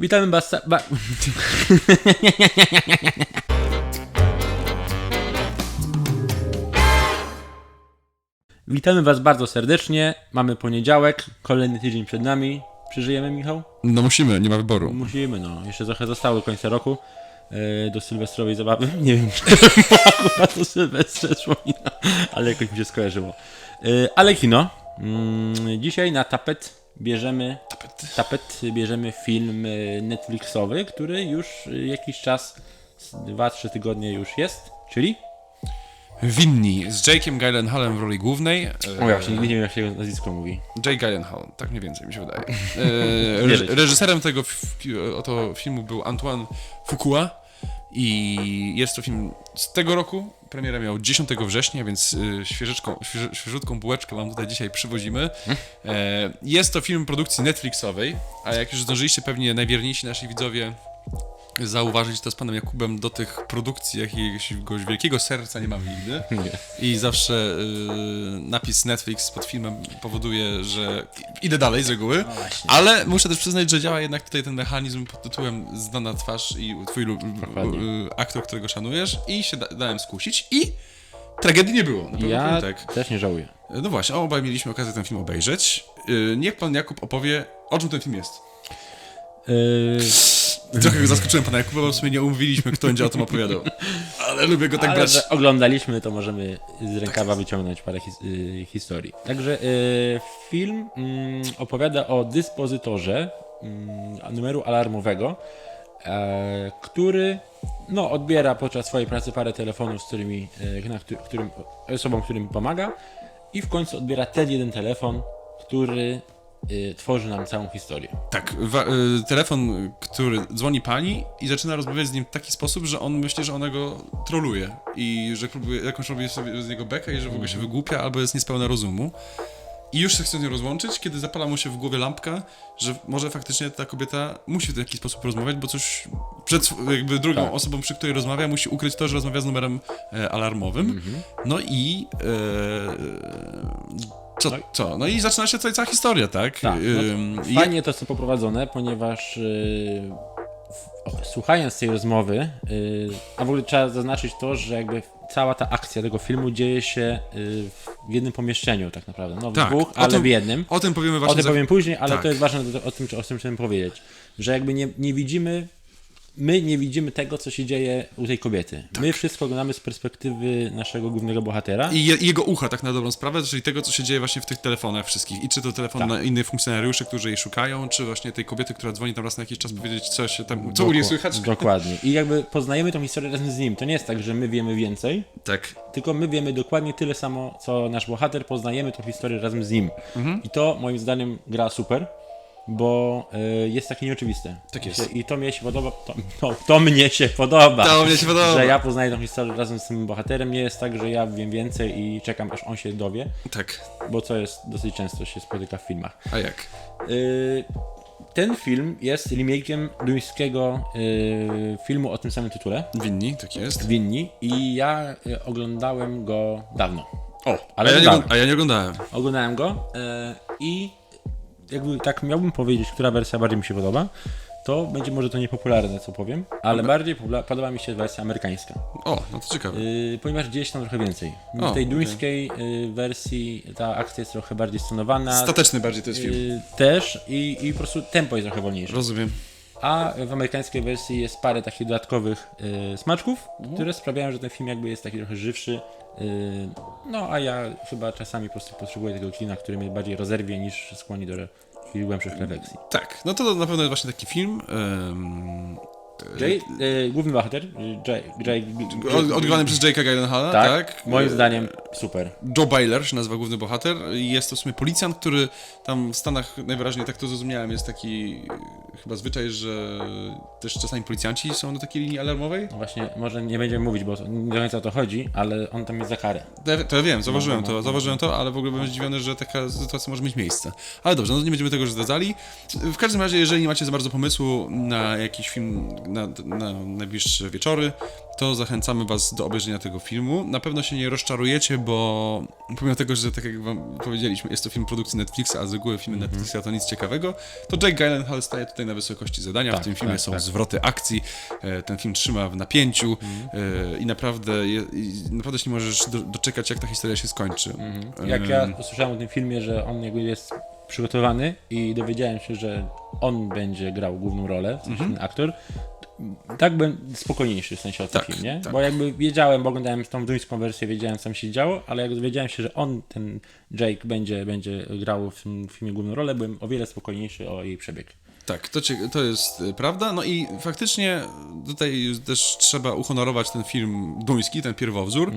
Witamy was. Ba... Witamy Was bardzo serdecznie. Mamy poniedziałek, kolejny tydzień przed nami. Przeżyjemy, Michał? No musimy, nie ma wyboru. Musimy, no. Jeszcze trochę zostało do końca roku. e, Do sylwestrowej zabawy. Nie wiem, czy akurat do Sylwestrze wspomina, ale jakoś mi się skojarzyło. E, Ale kino. Mm, Dzisiaj na tapet bierzemy Tapet. tapet bierzemy film e, Netflixowy, który już e, jakiś czas, 2-3 tygodnie już jest, czyli? Winni z Jake'em Gyllenhaalem w roli głównej. O właśnie, nie wiem jak się jego nazwisko mówi. Jake Gyllenhaal, tak mniej więcej mi się wydaje. E, reż, reżyserem tego oto filmu był Antoine Fuqua i jest to film z tego roku. Premiera miał 10 września, więc y, świeżyczką, świeży, świeżutką bułeczkę wam tutaj dzisiaj przywozimy. E, jest to film produkcji Netflixowej, a jak już zdążyliście pewnie najwierniejsi nasi widzowie zauważyć, to z panem Jakubem do tych produkcji jakiegoś wielkiego serca nie mamy nigdy. Nie. I zawsze y, napis Netflix pod filmem powoduje, że idę dalej z reguły. właśnie. Ale muszę też przyznać, że działa jednak tutaj ten mechanizm pod tytułem Znana twarz i twój y, aktor, którego szanujesz. I się da dałem skusić. I tragedii nie było. Na Ja tak. też nie żałuję. No właśnie, obaj mieliśmy okazję ten film obejrzeć. Y, niech pan Jakub opowie, o czym ten film jest. Yy, Trochę zaskoczyłem pana Jakuba, bo w sumie nie umówiliśmy, kto będzie o tym opowiadał. Ale lubię go tak ale brać. że oglądaliśmy, to możemy z rękawa wyciągnąć parę his y, historii. Także y, film mm, opowiada o dyspozytorze mm, numeru alarmowego, e, który no, odbiera podczas swojej pracy parę telefonów, z którymi, e, na któ- którym, osobom, którym pomaga i w końcu odbiera ten jeden telefon, który y, tworzy nam całą historię. Tak, wa- y, telefon, który dzwoni pani i zaczyna rozmawiać z nim w taki sposób, że on myśli, że ona go troluje i że próbuje, jakąś robi sobie z niego bekę i że w ogóle się wygłupia albo jest niespełna rozumu. I już się chce z nią rozłączyć, kiedy zapala mu się w głowie lampka, że może faktycznie ta kobieta musi w taki sposób rozmawiać, bo coś przed sw- jakby drugą Tak. osobą, przy której rozmawia, musi ukryć to, że rozmawia z numerem e, alarmowym. Mhm. No i e, co, No i- co? No i zaczyna się tutaj cała historia, tak? Tak, no, Fajnie to jest poprowadzone, ponieważ yy, w- słuchając tej rozmowy, yy, a w ogóle trzeba zaznaczyć to, że jakby cała ta akcja tego filmu dzieje się yy, w jednym pomieszczeniu tak naprawdę. No w Tak, dwóch, o ale tym- w jednym. O tym powiemy O właśnie tym za... powiem później, ale tak. to jest ważne o tym, o tym chciałem powiedzieć. Że jakby nie, nie widzimy, my nie widzimy tego, co się dzieje u tej kobiety. My wszystko oglądamy z perspektywy naszego głównego bohatera. I je, i jego ucha, tak na dobrą sprawę, czyli tego, co się dzieje właśnie w tych telefonach wszystkich. I czy to telefon Tak. na innych funkcjonariuszy, którzy jej szukają, czy właśnie tej kobiety, która dzwoni tam raz na jakiś czas powiedzieć, co się tam, co u niej słychać. Dokładnie. I jakby poznajemy tą historię razem z nim. To nie jest tak, że my wiemy więcej, Tak. tylko my wiemy dokładnie tyle samo, co nasz bohater, poznajemy tą historię razem z nim. Mhm. I to moim zdaniem gra super, bo y, jest takie nieoczywiste. Tak jest. I to mnie się podoba, to, to, to mnie się podoba. To mnie się podoba. Że ja poznaję tą historię razem z tym bohaterem. Nie jest tak, że ja wiem więcej i czekam, aż on się dowie, Tak. bo co jest dosyć często się spotyka w filmach. A jak? Y, ten film jest remake'iem duńskiego y, filmu o tym samym tytule. Winni, tak jest. Winni i ja y, oglądałem go dawno. O, Ale a, ja nie, dawno. a ja nie oglądałem. Oglądałem go y, i jakby tak miałbym powiedzieć, która wersja bardziej mi się podoba, to będzie może to niepopularne, co powiem, ale bardziej podoba mi się wersja amerykańska, O, no to ciekawe. y, ponieważ dzieje się tam trochę więcej. W O, tej duńskiej y, wersji ta akcja jest trochę bardziej stonowana. Stateczny bardziej to jest film. y, też i, i po prostu tempo jest trochę wolniejsze. Rozumiem. A w amerykańskiej wersji jest parę takich dodatkowych y, smaczków, Mhm. które sprawiają, że ten film jakby jest taki trochę żywszy. Y, no a ja chyba czasami po prostu potrzebuję tego kina, który mnie bardziej rozerwie niż skłoni do re- głębszych refleksji. Tak, no to na pewno jest właśnie taki film. Jay, y, główny bohater, y, Jay, Jay, od- odgrany przez Jake'a Gyllenhaala, tak, tak? moim E, zdaniem super. Joe Byler się nazywa główny bohater. i Jest to w sumie policjant, który tam w Stanach najwyraźniej, tak to zrozumiałem, jest taki chyba zwyczaj, że też czasami policjanci są na takiej linii alarmowej. No właśnie, może nie będziemy mówić, bo nie do końca o to chodzi, ale on tam jest za karę. To ja, to ja wiem, zauważyłem No, no, to, no. zauważyłem to, ale w ogóle byłem zdziwiony, że taka sytuacja może mieć miejsce. Ale dobrze, no nie będziemy tego już zdradzali. W każdym razie, jeżeli nie macie za bardzo pomysłu na jakiś film na, na najbliższe wieczory, to zachęcamy Was do obejrzenia tego filmu. Na pewno się nie rozczarujecie, bo pomimo tego, że tak jak Wam powiedzieliśmy, jest to film produkcji Netflixa, a z reguły filmy Mhm. Netflixa to nic ciekawego, to Jake Gyllenhaal staje tutaj na wysokości zadania. Tak, w tym filmie tak, są tak. zwroty akcji, e, ten film trzyma w napięciu e, i naprawdę, i naprawdę się nie możesz do, doczekać, jak ta historia się skończy. Mhm. Jak ja Em, usłyszałem o tym filmie, że on jakby jest przygotowany i dowiedziałem się, że on będzie grał główną rolę, w sensie ten aktor, tak byłem spokojniejszy w sensie o tym Tak, filmie, tak. bo jakby wiedziałem, bo oglądałem tą duńską wersję, wiedziałem co się działo, ale jak dowiedziałem się, że on, ten Jake będzie, będzie grał w tym filmie główną rolę, byłem o wiele spokojniejszy o jej przebieg. Tak, to, to jest y, prawda. No i faktycznie tutaj też trzeba uhonorować ten film duński, ten pierwowzór,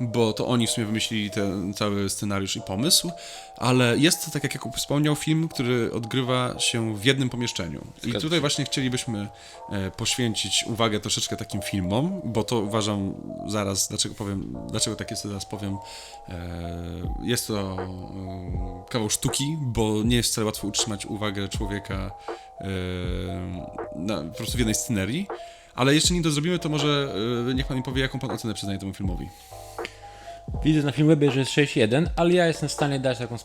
bo to oni w sumie wymyślili ten cały scenariusz i pomysł, ale jest to, tak jak Jakub wspomniał, film, który odgrywa się w jednym pomieszczeniu. I tutaj właśnie chcielibyśmy e, poświęcić uwagę troszeczkę takim filmom, bo to uważam zaraz, dlaczego powiem, dlaczego tak jest, to zaraz powiem. E, jest to e, kawał sztuki, bo nie jest wcale łatwo utrzymać uwagę człowieka e, na, po prostu w jednej scenerii. Ale jeszcze nim to zrobimy, to może e, niech pan mi powie, jaką pan ocenę przyznaje temu filmowi. Widzę na Filmwebie, że jest 6.1, ale ja jestem w stanie dać taką,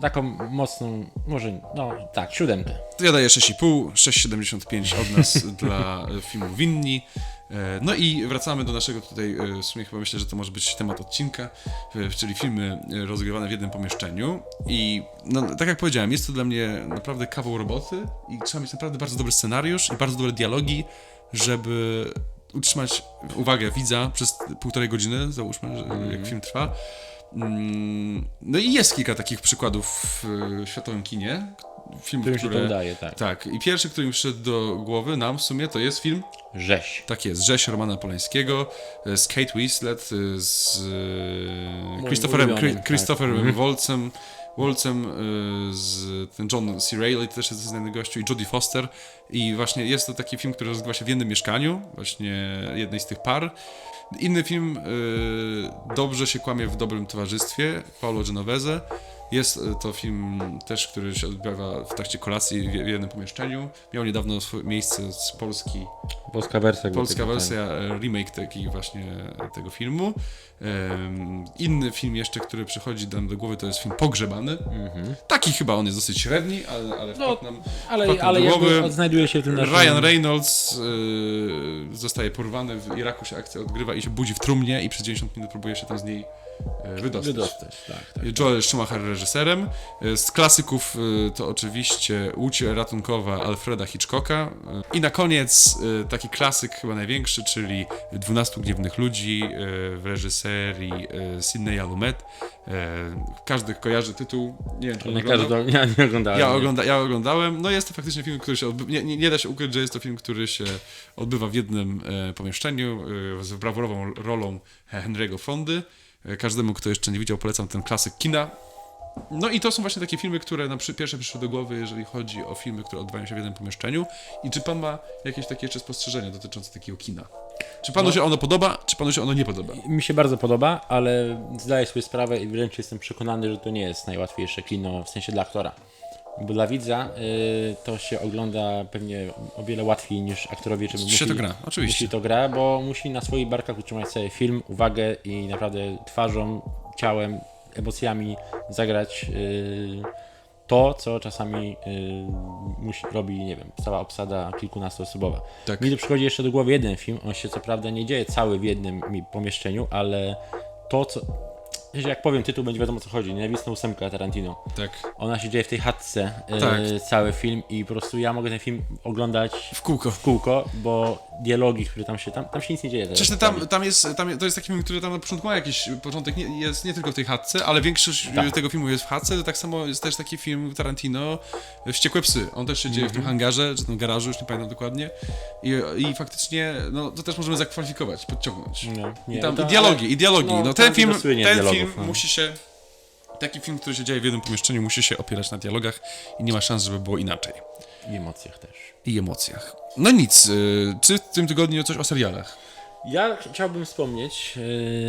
taką mocną, może, no tak, siódemkę. Ja daję 6,5, 6,75 od nas dla filmu Winni. E, No i wracamy do naszego tutaj, e, w sumie chyba myślę, że to może być temat odcinka, e, czyli filmy rozgrywane w jednym pomieszczeniu. I no, tak jak powiedziałem, jest to dla mnie naprawdę kawał roboty i trzeba mieć naprawdę bardzo dobry scenariusz i bardzo dobre dialogi, żeby utrzymać uwagę widza przez półtorej godziny, załóżmy, że, jak film trwa. Mm, No i jest kilka takich przykładów w e, światowym kinie. Filmów, Którym się to udaje, tak. Tak, i pierwszy, który mi przyszedł do głowy nam w sumie, to jest film, Rzeź. tak jest, Rzeź Romana Polańskiego, e, z Kate Winslet, e, z Christopherem, ulubionym, Chri- Christopherem tak. Waltzem, Waltzem, e, z ten John C. Reilly, też jest znany gościu, i Jodie Foster. I właśnie jest to taki film, który rozgrywa się w jednym mieszkaniu, właśnie jednej z tych par. Inny film, e, Dobrze się kłamie w dobrym towarzystwie, Paulo Genovese. Jest e, to film też, który się odbywa w trakcie kolacji w w jednym pomieszczeniu. Miał niedawno miejsce z Polski Polska wersja. Polska tego, wersja, e, remake taki właśnie tego filmu. Inny film jeszcze, który przychodzi nam do głowy, to jest film Pogrzebany. Taki chyba on jest dosyć średni, ale, ale No, wpadł nam, Ale, wpadł nam ale jakby odnajduje się w tym naszym... Ryan Reynolds e, zostaje porwany, w Iraku się akcja odgrywa i się budzi w trumnie i przez 90 minut próbuje się tam z niej e, wydostać. Wydostać, tak, tak. Joel Schumacher reżyserem. E, Z klasyków e, to oczywiście Łódź ratunkowa Alfreda Hitchcocka. E, I na koniec e, taki klasyk chyba największy, czyli 12 gniewnych ludzi e, w reżyserii e, Sidneya Lumet. E, Każdy kojarzy tytuł. Nie wiem, czy Nie każdy, ja nie oglądałem. Ja, ogląda, ja oglądałem. No jest to faktycznie film, który się odbywa. Nie, nie, nie da się ukryć, że jest to film, który się odbywa w jednym e, pomieszczeniu e, z brawurową rolą Henry'ego Fondy. E, każdemu, kto jeszcze nie widział, polecam ten klasyk kina. No i to są właśnie takie filmy, które nam przy, pierwsze przyszły do głowy, jeżeli chodzi o filmy, które odbywają się w jednym pomieszczeniu. I czy pan ma jakieś takie jeszcze spostrzeżenia dotyczące takiego kina? Czy panu No. się ono podoba, czy panu się ono nie podoba? Mi się bardzo podoba, ale zdaję sobie sprawę i wręcz jestem przekonany, że to nie jest najłatwiejsze kino, w sensie dla aktora. Bo dla widza y, to się ogląda pewnie o wiele łatwiej niż aktorowi, czy musi, to gra, oczywiście. Musi to gra, bo musi na swoich barkach utrzymać cały film, uwagę i naprawdę twarzą, ciałem, emocjami zagrać y, to, co czasami y, musi, robi, nie wiem, cała obsada kilkunastoosobowa. Tak. Mi tu przychodzi jeszcze do głowy jeden film, on się co prawda nie dzieje cały w jednym mi- pomieszczeniu, ale to, co... Jak powiem tytuł, będzie wiadomo o co chodzi. Nienawistna ósemka Tarantino. Tak. Ona się dzieje w tej chatce, y, Tak. cały film i po prostu ja mogę ten film oglądać W kółko. w kółko, bo dialogi, które tam się, tam, tam się nic nie dzieje. Przecież tam, tam jest, tam, to jest taki film, który tam na początku ma jakiś początek, nie, jest nie tylko w tej chatce, ale większość Tak. tego filmu jest w chatce, to tak samo jest też taki film Tarantino, Wściekłe Psy. On też się dzieje w Mhm. tym hangarze, czy tym garażu, już nie pamiętam dokładnie. I, i faktycznie, no to też możemy zakwalifikować, podciągnąć. No, nie, I tam to- i dialogi, i dialogi. no, No, ten film, ten dialogów, film no. musi się, taki film, który się dzieje w jednym pomieszczeniu, musi się opierać na dialogach i nie ma szans, żeby było inaczej. I emocjach też. I emocjach. No nic, y, czy w tym tygodniu coś o serialach? Ja chciałbym wspomnieć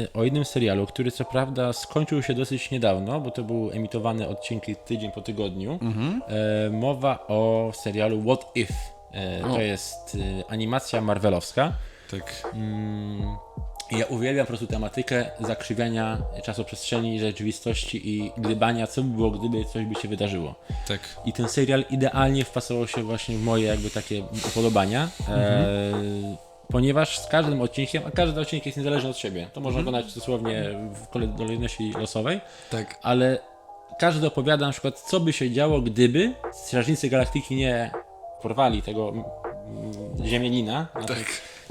e, o jednym serialu, który co prawda skończył się dosyć niedawno, bo to był emitowany odcinki tydzień po tygodniu. E, mowa o serialu What If. E, O. to jest e, animacja marvelowska. Tak. Mm, Ja uwielbiam po prostu tematykę zakrzywiania czasoprzestrzeni, rzeczywistości i gdybania, co by było, gdyby coś by się wydarzyło. Tak. I ten serial idealnie wpasował się właśnie w moje jakby takie upodobania, e, ponieważ z każdym odcinkiem, a każdy odcinek jest niezależny od siebie, to można oglądać dosłownie w kole- kolejności losowej, Tak. ale każdy opowiada na przykład, co by się działo, gdyby Strażnicy Galaktyki nie porwali tego mm, ziemianina. na tym- Tak.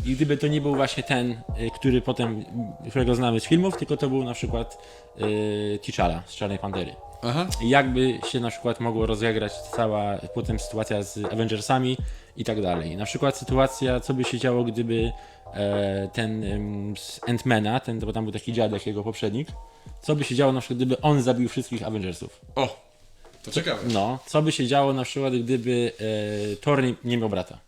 I gdyby to nie był właśnie ten, y, który potem, którego znamy z filmów, tylko to był na przykład y, T'Challa z Czarnej Pantery. Aha. I jakby się na przykład mogło rozegrać cała potem sytuacja z Avengersami i tak dalej. Na przykład sytuacja, co by się działo, gdyby e, ten em, z Ant-Mana, ten, bo tam był taki dziadek, jego poprzednik, co by się działo na przykład, gdyby on zabił wszystkich Avengersów. O! To ciekawe. No, co by się działo na przykład, gdyby e, Thor nie, nie miał brata.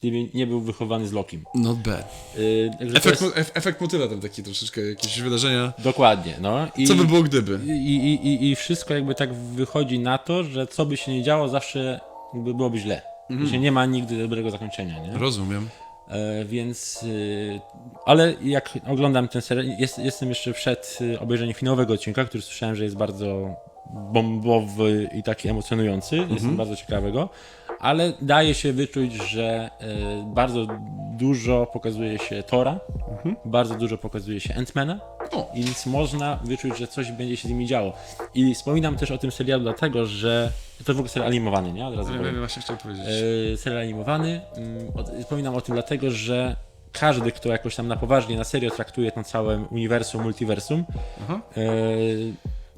Gdyby nie był wychowany z Lokim. Not bad. E, to Efekt, jest, mo- ef- efekt motyla tam taki troszeczkę, jakieś wydarzenia. dokładnie, no. I, Co by było gdyby? I, i, i, I wszystko jakby tak wychodzi na to, że co by się nie działo, zawsze jakby byłoby źle. Że nie ma nigdy dobrego zakończenia, nie? Rozumiem. E, więc, y, ale jak oglądam ten serial, jest, jestem jeszcze przed y, obejrzeniem finałowego odcinka, który słyszałem, że jest bardzo bombowy i taki emocjonujący, jestem bardzo ciekawego, ale daje się wyczuć, że y, bardzo dużo pokazuje się Tora, bardzo dużo pokazuje się Ant-Mana, O. i więc można wyczuć, że coś będzie się z nimi działo. I wspominam też o tym serialu dlatego, że to w ogóle serial animowany, nie? Od razu Ja wiem, właśnie chciałem powiedzieć. E, serial animowany. Mm, Wspominam o tym dlatego, że każdy, kto jakoś tam na poważnie, na serio traktuje to całe uniwersum, multiversum, Aha.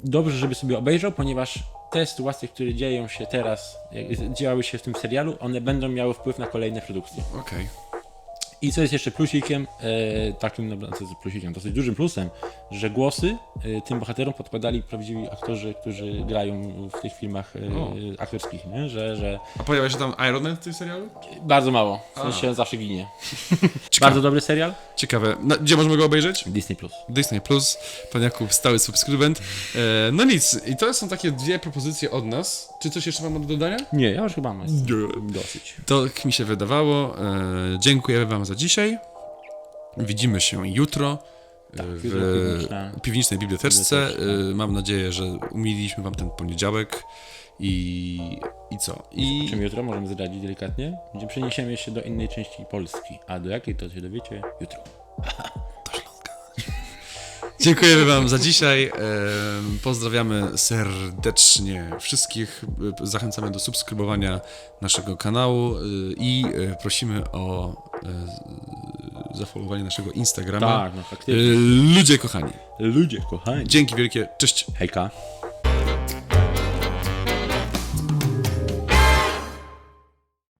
Dobrze, żeby sobie obejrzał, ponieważ te sytuacje, które dzieją się teraz, jak- działy się w tym serialu, one będą miały wpływ na kolejne produkcje. Okej. I co jest jeszcze plusikiem, e, takim, no, co jest plusikiem, dosyć dużym plusem, że głosy e, tym bohaterom podkładali prawdziwi aktorzy, którzy grają w tych filmach e, O. aktorskich, nie? Że, że A pojawia się tam Iron Man w tym serialu? bardzo mało, w sensie zawsze ginie. Ciekawe. Bardzo dobry serial, Ciekawe. Na, gdzie możemy go obejrzeć? Disney+. Plus. Disney Plus, pan Jakub, stały subskrybent. E, no nic, i to są takie dwie propozycje od nas. Czy coś jeszcze mam do dodania? Nie, ja już chyba mam dosyć. To mi się wydawało. E, dziękujemy wam za dzisiaj. Widzimy się jutro. e, Tak, w piwnicznej biblioteczce. Biblioteczka. E, Mam nadzieję, że umililiśmy wam ten poniedziałek i, i co? I Czym jutro możemy zdradzić delikatnie? Gdzie przeniesiemy się do innej części Polski. A do jakiej to się dowiecie jutro. Dziękujemy Wam za dzisiaj. Pozdrawiamy serdecznie wszystkich. Zachęcamy do subskrybowania naszego kanału e, i e, prosimy o e, zafollowowanie naszego Instagrama. Tak, no faktycznie. Ludzie kochani. Ludzie, kochani. Dzięki wielkie. Cześć. Hejka.